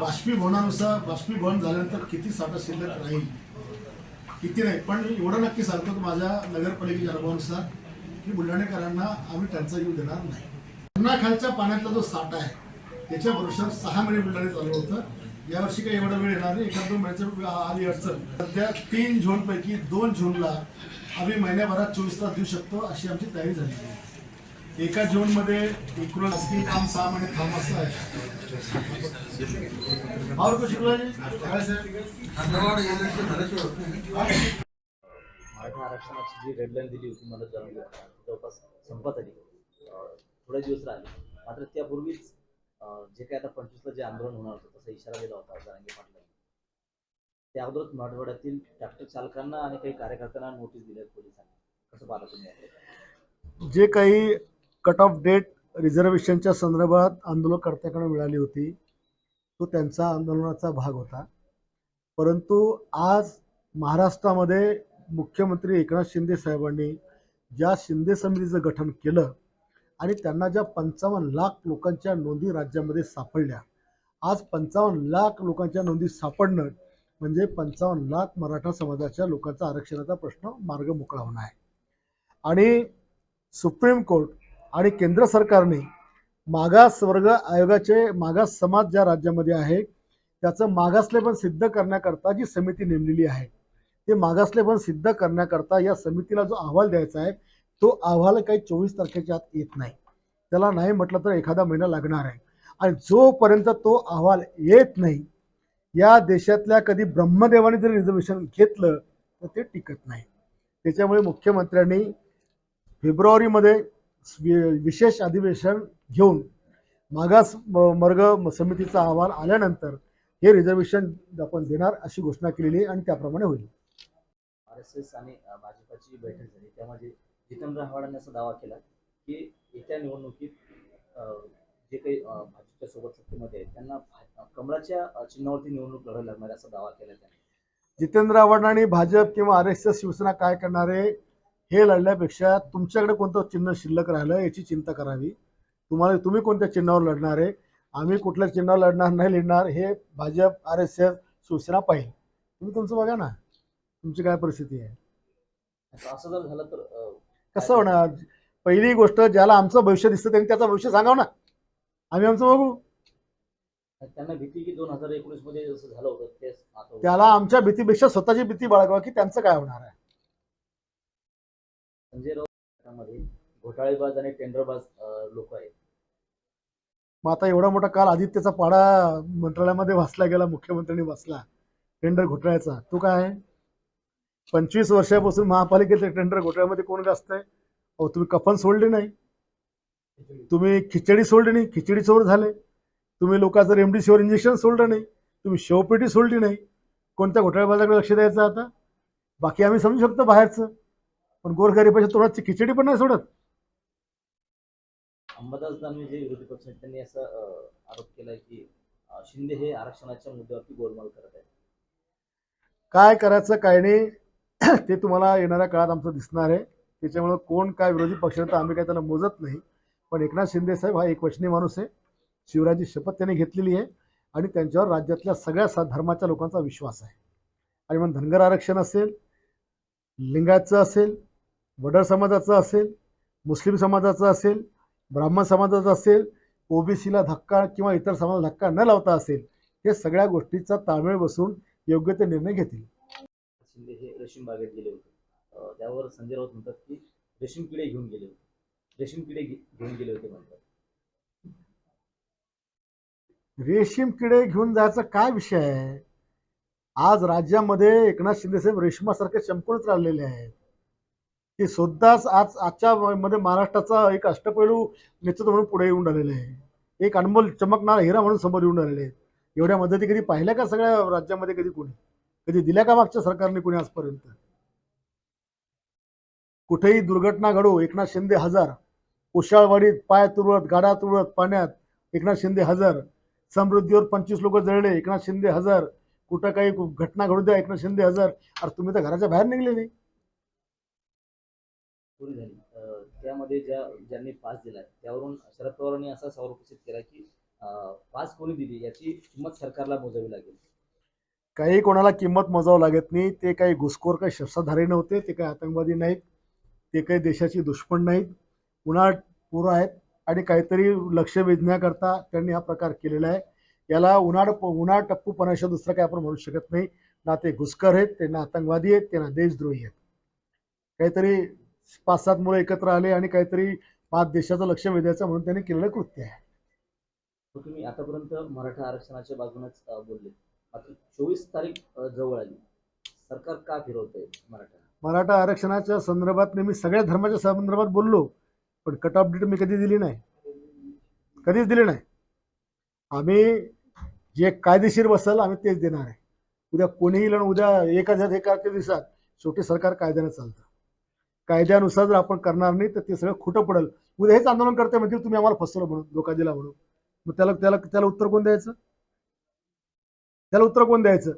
बाष्पीभवनानुसार बाष्पीभवन झाल्यानंतर किती साठा शिल्लक राहील? किती नाही? पण एवढं नक्की सांगतो की माझ्या नगरपालिकेच्या अनुभवानुसार की बुलढाणेकरांना आम्ही टंचाई येऊ देणार नाही. खालच्या पाण्यातला जो साठा आहे त्याच्या वर्षात सहा महिने बुलढाणे चालू होतं. यावर्षी काही एवढा वेळ येणार नाही. एखाद दोन महिन्याच्या आली अडचण. सध्या तीन झोनपैकी दोन झोनला आम्ही महिन्याभरात चोवीस तास देऊ शकतो अशी आमची तयारी झाली आहे. एका झोनमध्ये एकूण शासकीय काम सहा महिने थांब असं आहे. और कुछ काय मराठा आरक्षणाची जी डेडलाईन दिली होती मला जाणून घ्या. जवळपास संपत आली. थोडे दिवस राहिले. मात्र त्यापूर्वीच जे काही आता पंचवीसला जे आंदोलन होणार होतं तसा इशारा दिला होता जरांगे पाटलांनी. त्या अगोदरच मराठवाड्यातील ट्रॅक्टर चालकांना आणि काही कार्यकर्त्यांना नोटीस दिल्या पोलिसांनी. कसं पाहता तुम्ही? जे काही कट ऑफ डेट रिझर्वेशनच्या संदर्भात आंदोलनकर्त्याकडे मिळाली होती. तो त्यांचा आंदोलनाचा भाग होता. परंतु आज महाराष्ट्रामध्ये मुख्यमंत्री एकनाथ शिंदे साहेबांनी ज्या शिंदे समितीचं गठन केलं आणि त्यांना ज्या पंचावन्न लाख लोकांच्या नोंदी राज्यामध्ये सापडल्या आज पंचावन्न लाख लोकांच्या नोंदी सापडणं म्हणजे पंचावन्न लाख मराठा समाजाच्या लोकांचा आरक्षणाचा प्रश्न मार्ग मोकळा होणार आहे. आणि सुप्रीम कोर्ट आणि केंद्र सरकारने मागासवर्ग आयोगाचे मागास समाज ज्या राज्यामध्ये आहे त्याचं मागासलेपण सिद्ध करण्याकरता जी समिती नेमलेली आहे ते मागासलेपण सिद्ध करण्याकरता या समितीला जो अहवाल द्यायचा आहे तो अहवाल काही चोवीस तारखेच्या आत येत नाही. त्याला नाही म्हटलं तर एखादा महिना लागणार आहे. आणि जोपर्यंत तो अहवाल येत नाही या देशातल्या कधी ब्रह्मदेवाने जर रिझर्वेशन घेतलं तर ते टिकत नाही. त्याच्यामुळे मुख्यमंत्र्यांनी फेब्रुवारीमध्ये विशेष अधिवेशन घेऊन मागास वर्ग समितीचा अहवाल आल्यानंतर हे रिझर्वेशन आपण देणार अशी घोषणा केलेली आहे आणि त्याप्रमाणे होईल. आर एस एस आणि भाजपाची बैठक झाली त्यामध्ये जितेंद्र आव्हाडांनी असा दावा केला की येत्या निवडणुकीत जे काही भाजपच्या सोबत सत्तेमध्ये आहेत त्यांना कमळाच्या चिन्हावरती निवडणूक लढवावी लागणार असा दावा केला त्यांनी. जितेंद्र आव्हाड आणि भाजप किंवा आर एस एस शिवसेना काय करणार आहे हे लढण्यापेक्षा तुमच्याकडे कोणतं चिन्ह शिल्लक राहिलं याची चिंता करावी. तुम्हाला तुम्ही कोणत्या चिन्हावर लढणार आहे? आम्ही कुठल्या चिन्हावर लढणार नाही लढणार हे Bhajap R S S Shivsena पाहिजे तुम्ही तुमचं बघा ना. तुमची काय परिस्थिती आहे? असं जर झालं तर कसं होणार? पहिली गोष्ट ज्याला आमचं भविष्य दिसतं त्यांनी त्याचं भविष्य सांगावं ना. आम्ही आमचं बघू. त्यांना भीती की दोन हजार एकोणीसमध्ये जसं झालं होतं. त्याला आमच्या भीतीपेक्षा स्वतःची भीती बाळगावा की त्यांचं काय होणार आहे? संजय राऊत मध्ये घोटाळेबाज आणि टेंडरबाज लोक आहेत. मग आता एवढा मोठा काल आदित्यचा पाडा मंत्रालयामध्ये वाचला गेला मुख्यमंत्र्यांनी वाचला. टेंडर घोटाळ्याचा. तो काय आहे? पंचवीस वर्षापासून महापालिकेचे टेंडर घोटाळ्यामध्ये कोण गाजतंय अहो तुम्ही कफन सोडले नाही. तुम्ही खिचडी सोडली नाही. खिचडी चोर झाले. तुम्ही लोकांचं रेमडेसिवीर इंजेक्शन सोडलं नाही तुम्ही शेवपेटी सोडली नाही. कोणत्या घोटाळेबाजाकडे लक्ष द्यायचं आता? बाकी आम्ही समजू शकतो बाहेरचं. पण गोरगरिबाच्या तोंडाची खिचडी पण नाही सोडत. अंबादास दानवे जे विरोधी पक्ष आहेत त्यांनी असा अं, आरोप केलाय की अं, शिंदे हे आरक्षणाच्या मुद्द्यावरती गोलमाल करत आहेत. काय करायचं काय नाही ते तुम्हाला येणाऱ्या काळात आमचं दिसणार आहे. त्याच्यामुळं कोण काय विरोधी पक्ष आहे तर आम्ही काय त्याला मोजत नाही. पण एकनाथ शिंदे साहेब हा एक वचनी माणूस आहे. शिवरायांची शपथ त्यांनी घेतलेली आहे. आणि त्यांच्यावर राज्यातल्या सगळ्या सा धर्माच्या लोकांचा विश्वास आहे. आणि मग धनगर आरक्षण असेल लिंगायतचं असेल वडर समाजाचं असेल मुस्लिम समाजाचं असेल ब्राह्मण समाजाचं असेल ओबीसीला धक्का किंवा इतर समाजाला धक्का न लावता असेल हे सगळ्या गोष्टीचा ताळमेळ बसून योग्य ते निर्णय घेतील. शिंदे हे रेशीम बागेत गेले होते. त्यावर संजय राऊत म्हणतात की रेशीम किडे घेऊन गेले होते. रेशीम किडे घेऊन गेले होते म्हणतात. रेशीम किडे घेऊन जायचा काय विषय आहे? आज राज्यामध्ये एकनाथ शिंदे साहेब रेशमासारखे चमकूनच राहिलेले आहेत. ते सुद्धाच आज आजच्या मध्ये महाराष्ट्राचा एक अष्टपैलू नेतृत्व म्हणून पुढे येऊन राहिलेले आहे. एक अनमोल चमकणारा हिरा म्हणून समोर येऊन राहिलेले आहेत एवढ्या मदती कधी पाहिल्या का सगळ्या राज्यामध्ये कधी कोणी? कधी दिल्या का मागच्या सरकारने कोणी आजपर्यंत? कुठेही दुर्घटना घडो एकनाथ शिंदे हजार. कुशाळवाडीत पाय तुरळत गाडा तुरळत पाण्यात एकनाथ शिंदे हजर. समृद्धीवर पंचवीस लोक जळले एकनाथ शिंदे हजार. कुठं काही घटना घडू द्या एकनाथ शिंदे हजर. अरे तुम्ही तर घराच्या बाहेर निघले नाही. पुरी झाली. त्यामध्ये ज्या ज्यांनी पास दिलाय त्यावरून शरद पवारांनी असा सवाल उपस्थित केला की पास कोणी दिली? याची किंमत सरकारला मोजावी लागेल. काही कोणाला किंमत मोजावं लागत नाही ते काही घुसखोर काही शस्त्रधारी नव्हते ते काही आतंकवादी नाहीत ते काही देशाची दुश्मन नाहीत. उन्हाळ पूर आहेत आणि काहीतरी लक्ष वेधण्याकरता त्यांनी हा प्रकार केलेला आहे. याला उन्हाळ उन्हाळ टप्पूपणाशिवाय दुसरं काही आपण म्हणू शकत नाही. ना ते घुसखोर आहेत ते ना आतंकवादी आहेत ते ना देशद्रोही आहेत. काहीतरी पाच सात मुलं एकत्र आले आणि काहीतरी पाच देशाचं लक्ष वेधायचं म्हणून त्यांनी केलेलं कृत्य आहे. तुम्ही आतापर्यंत मराठा आरक्षणाच्या बाजूनच बोलले. मात्र चोवीस तारीख जवळ आली. सरकार का फिरवतंय मराठा? मराठा आरक्षणाच्या संदर्भात मी सगळ्या धर्माच्या संदर्भात बोललो. पण कट ऑफ डेट मी कधी दिली नाही. कधीच दिली नाही. आम्ही जे कायदेशीर बसल आम्ही तेच देणार आहे. उद्या कोणीही आणि उद्या एका एका दिवसात शेवटी सरकार कायद्यानं चालतं. कायद्यानुसार जर आपण करणार नाही तर ते सगळं खोटं पडेल. उद्या हेच आंदोलन करते म्हणजे तुम्ही आम्हाला फसवलं म्हणून धोका दिला म्हणून. मग त्याला त्याला त्याला उत्तर कोण द्यायचं? त्याला उत्तर कोण द्यायचं?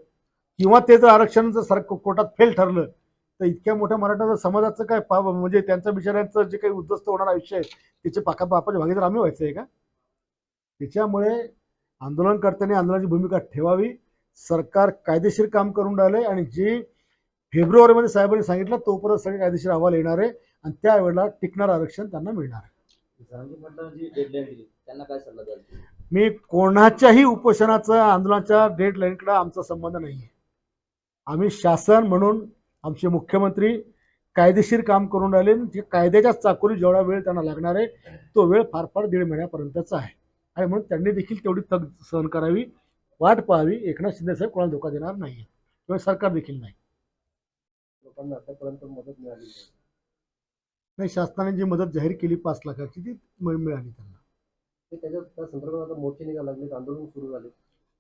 किंवा ते जर आरक्षण जर सर कोर्टात फेल ठरलं तर इतक्या मोठ्या मराठा समाजाचं काय पा म्हणजे त्यांच्या बिचाऱ्यांचं जे काही उद्ध्वस्त होणार आयुष्य आहे त्याचे पाका बापाच्या भागीदार आम्ही व्हायचं आहे का? त्याच्यामुळे आंदोलनकर्त्यांनी आंदोलनाची भूमिका ठेवावी. सरकार कायदेशीर काम करून राहिले आणि जी फेब्रुवारीमध्ये साहेबांनी सांगितलं तोपर्यंत सगळे कायदेशीर अहवाल येणार आहे आणि त्यावेळेला टिकणार आरक्षण त्यांना मिळणार आहे? मी कोणाच्याही उपोषणाचा आंदोलनाच्या डेडलाईनकडे आमचा संबंध नाही आहे आम्ही शासन म्हणून आमचे मुख्यमंत्री कायदेशीर काम करून राहिले. जे कायद्याच्या चाकोरी जेवढा वेळ त्यांना लागणार आहे तो वेळ फार फार दीड महिन्यापर्यंतचा आहे. आणि म्हणून त्यांनी देखील तेवढी तग सहन करावी वाट पाहावी. एकनाथ शिंदे साहेब कोणाला धोका देणार नाही किंवा सरकार देखील नाही. लोकांना आतापर्यंत मदत मिळाली नाही. नाही शासनाने जी मदत जाहीर केली पाच लाखाची ती मिळ- मिळाली त्यांना. ते त्याच्यात त्या संदर्भात आता मोर्चे निघायला लागले आंदोलन सुरू झाले.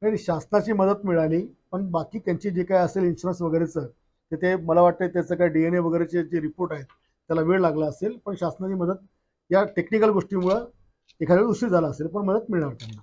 नाही शासनाची मदत मिळाली पण बाकी त्यांची जे काय असेल इन्शुरन्स वगैरेचं तर ते मला वाटतं त्याचं काय डी एन ए वगैरेचे जे रिपोर्ट आहेत त्याला वेळ लागला असेल पण शासनाची मदत या टेक्निकल गोष्टीमुळं एखाद्या वेळी उशीर झाला असेल पण मदत मिळणार त्यांना.